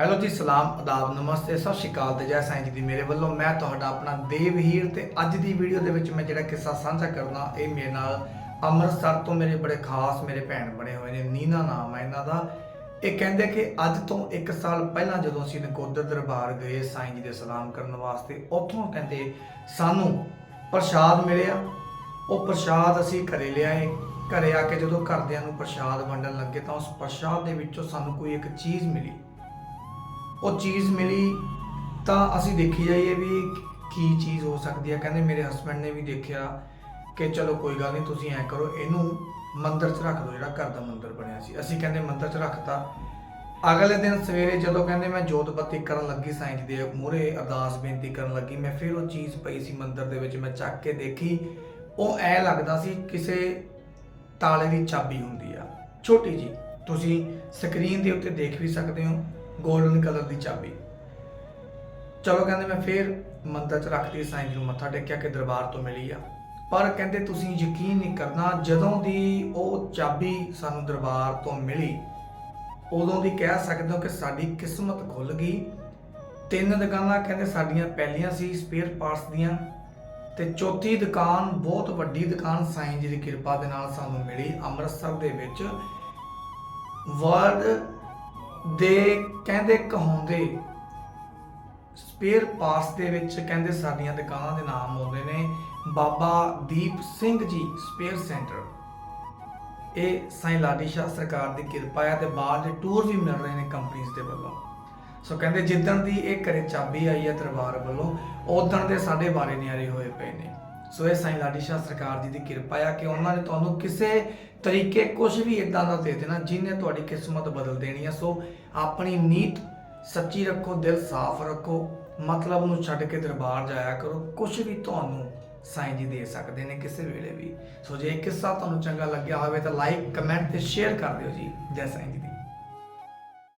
Hello ਜੀ, ਸਲਾਮ ਆਦਾਬ ਨਮਸਤੇ, ਸਤਿ ਸ਼੍ਰੀ ਅਕਾਲ ਤੇ ਜੈ ਸਾਈਂ ਜੀ ਦੀ ਮੇਰੇ ਵੱਲੋਂ ਮੈਂ ਤੁਹਾਡਾ ਆਪਣਾ ਦੇਵ ਹੀਰ ਤੇ ਅੱਜ ਦੀ ਵੀਡੀਓ ਦੇ ਵਿੱਚ ਮੈਂ ਜਿਹੜਾ ਕਿੱਸਾ ਸਾਂਝਾ ਕਰਨਾ, ਇਹ ਮੇਰੇ ਨਾਲ ਅੰਮ੍ਰਿਤਸਰ ਤੋਂ ਮੇਰੇ ਬੜੇ ਖਾਸ ਮੇਰੇ ਭੈਣ ਬਣੇ ਹੋਏ ਨੇ, ਨੀਨਾ ਨਾਮ ਹੈ ਇਹਨਾਂ ਦਾ। ਇਹ ਕਹਿੰਦੇ ਕਿ ਅੱਜ ਤੋਂ 1 ਸਾਲ ਪਹਿਲਾਂ ਜਦੋਂ ਅਸੀਂ ਨਕੋਦਰ ਦਰਬਾਰ ਗਏ ਸਾਈਂ ਜੀ ਦੇ ਸਲਾਮ ਕਰਨ ਵਾਸਤੇ, ਉੱਥੋਂ ਕਹਿੰਦੇ, ਸਾਨੂੰ ਪ੍ਰਸ਼ਾਦ ਮਿਲਿਆ। ਉਹ ਪ੍ਰਸ਼ਾਦ ਅਸੀਂ ਘਰੇ ਲਿਆਏ। ਘਰੇ ਆ ਕੇ ਜਦੋਂ ਘਰਦਿਆਂ ਨੂੰ ਪ੍ਰਸ਼ਾਦ ਵੰਡਣ ਲੱਗੇ ਤਾਂ ਉਸ ਪ੍ਰਸ਼ਾਦ ਦੇ ਵਿੱਚੋਂ ਸਾਨੂੰ ਕੋਈ ਇੱਕ ਚੀਜ਼ ਮਿਲੀ। ਉਹ ਚੀਜ਼ ਮਿਲੀ ਤਾਂ ਅਸੀਂ ਦੇਖੀ ਜਾਈਏ ਵੀ ਕੀ ਚੀਜ਼ ਹੋ ਸਕਦੀ ਹੈ ਕਹਿੰਦੇ ਮੇਰੇ ਹਸਬੰਡ ਨੇ ਵੀ ਦੇਖਿਆ ਕਿ ਚਲੋ ਕੋਈ ਗੱਲ ਨਹੀਂ, ਤੁਸੀਂ ਐ ਕਰੋ, ਇਹਨੂੰ ਮੰਦਰ 'ਚ ਰੱਖ ਦਿਓ, ਜਿਹੜਾ ਘਰ ਦਾ ਮੰਦਰ ਬਣਿਆ ਸੀ। ਅਸੀਂ ਕਹਿੰਦੇ ਮੰਦਰ 'ਚ ਰੱਖਤਾ। ਅਗਲੇ ਦਿਨ ਸਵੇਰੇ ਜਦੋਂ ਕਹਿੰਦੇ ਮੈਂ ਜੋਤ ਬੱਤੀ ਕਰਨ ਲੱਗੀ, ਸਾਈਂ ਜੀ ਦੇ ਮੂਹਰੇ ਅਰਦਾਸ ਬੇਨਤੀ ਕਰਨ ਲੱਗੀ, ਮੈਂ ਫਿਰ ਉਹ ਚੀਜ਼ ਪਈ ਸੀ ਮੰਦਰ ਦੇ ਵਿੱਚ, ਮੈਂ ਚੱਕ ਕੇ ਦੇਖੀ। ਉਹ ਐ ਲੱਗਦਾ ਸੀ ਕਿਸੇ ਤਾਲੇ ਦੀ ਚਾਬੀ ਹੁੰਦੀ ਆ। ਛੋਟੀ ਜੀ, ਤੁਸੀਂ ਸਕਰੀਨ ਦੇ ਉੱਤੇ ਦੇਖ ਵੀ ਸਕਦੇ ਹੋ। 골ਡਨ ਕਲਰ ਦੀ ਚਾਬੀ। ਚਲੋ ਕਹਿੰਦੇ ਮੈਂ ਫੇਰ ਮੰਦਰ ਚ ਰੱਖਦੀ ਸਾਈਂ ਜੀ ਨੂੰ ਮੱਥਾ ਟੇਕਿਆ ਕਿ ਦਰਬਾਰ ਤੋਂ ਮਿਲੀ ਆ। ਪਰ ਕਹਿੰਦੇ ਤੁਸੀਂ ਯਕੀਨ ਨਹੀਂ ਕਰਨਾ, ਜਦੋਂ ਦੀ ਉਹ ਚਾਬੀ ਸਾਨੂੰ ਦਰਬਾਰ ਤੋਂ ਮਿਲੀ, ਉਦੋਂ ਦੀ ਕਹਿ ਸਕਦੇ ਹੋ ਕਿ ਸਾਡੀ ਕਿਸਮਤ ਖੁੱਲ ਗਈ। ਤਿੰਨ ਦੁਕਾਨਾਂ ਕਹਿੰਦੇ ਸਾਡੀਆਂ ਪਹਿਲੀਆਂ ਸੀ ਸਪੇਅਰ ਪਾਰਟਸ ਦੀਆਂ। ਤੇ ਚੌਥੀ ਦੁਕਾਨ, ਬਹੁਤ ਵੱਡੀ ਦੁਕਾਨ ਸਾਈਂ ਜੀ ਦੀ ਕਿਰਪਾ ਦੇ ਨਾਲ ਸਾਨੂੰ ਮਿਲੀ ਅੰਮ੍ਰਿਤਸਰ ਦੇ ਵਿੱਚ। ਵਰਲਡ ਦੇ ਕਹਿੰਦੇ ਕਹਾਉਂਦੇ ਸਪੇਅਰ ਪਾਰਟਸ ਦੇ ਵਿੱਚ ਕਹਿੰਦੇ ਸਾਡੀਆਂ ਦੁਕਾਨਾਂ ਦੇ ਨਾਮ ਆਉਂਦੇ ਨੇ, ਬਾਬਾ ਦੀਪ ਸਿੰਘ ਜੀ ਸਪੇਅਰ ਸੈਂਟਰ ਇਹ ਸਾਈਂ ਲਾਡੀ ਸ਼ਾਹ ਸਰਕਾਰ ਦੀ ਕਿਰਪਾ ਹੈ ਤੇ ਬਾਹਰ ਦੇ ਟੂਰ ਵੀ ਮਿਲ ਰਹੇ ਨੇ ਕੰਪਨੀਆਂ ਦੇ ਵੱਲੋਂ। ਸੋ ਕਹਿੰਦੇ ਜਿੱਦਣ ਦੀ ਇਹ ਘਰੇ ਚਾਬੀ ਆਈ ਹੈ ਦਰਬਾਰ ਵੱਲੋਂ ਉਦਣ ਦੇ ਸਾਡੇ ਬਾਰੇ ਨਿਆਰੇ ਹੋਏ ਪਏ ਨੇ। ਸੋ ਇਹ ਸਾਈਂ ਲਾਡੀ ਸ਼ਾਹ ਸਰਕਾਰ ਜੀ ਦੀ ਕਿਰਪਾ ਆ ਕਿ ਉਹਨਾਂ ਨੇ ਤੁਹਾਨੂੰ ਕਿਸੇ ਤਰੀਕੇ ਕੁਝ ਵੀ ਇਦਾਂ ਦਾ ਦੇ ਦੇਣਾ ਜਿਹਨੇ ਤੁਹਾਡੀ ਕਿਸਮਤ ਬਦਲ ਦੇਣੀ ਹੈ ਸੋ ਆਪਣੀ ਨੀਤ ਸੱਚੀ ਰੱਖੋ, ਦਿਲ ਸਾਫ਼ ਰੱਖੋ, ਮਤਲਬ ਨੂੰ ਛੱਡ ਕੇ ਦਰਬਾਰ ਜਾਇਆ ਕਰੋ। ਕੁਝ ਵੀ ਤੁਹਾਨੂੰ ਸਾਈਂ ਜੀ ਦੇ ਸਕਦੇ ਨੇ ਕਿਸੇ ਵੇਲੇ ਵੀ। ਸੋ ਜੇ ਇਹ ਕਿੱਸਾ ਤੁਹਾਨੂੰ ਚੰਗਾ ਲੱਗਿਆ ਹੋਵੇ ਤਾਂ ਲਾਈਕ ਕਮੈਂਟ ਤੇ ਸ਼ੇਅਰ ਕਰ ਦਿਓ ਜੀ। ਜੈ ਸਾਈਂ ਜੀ ਦੀ।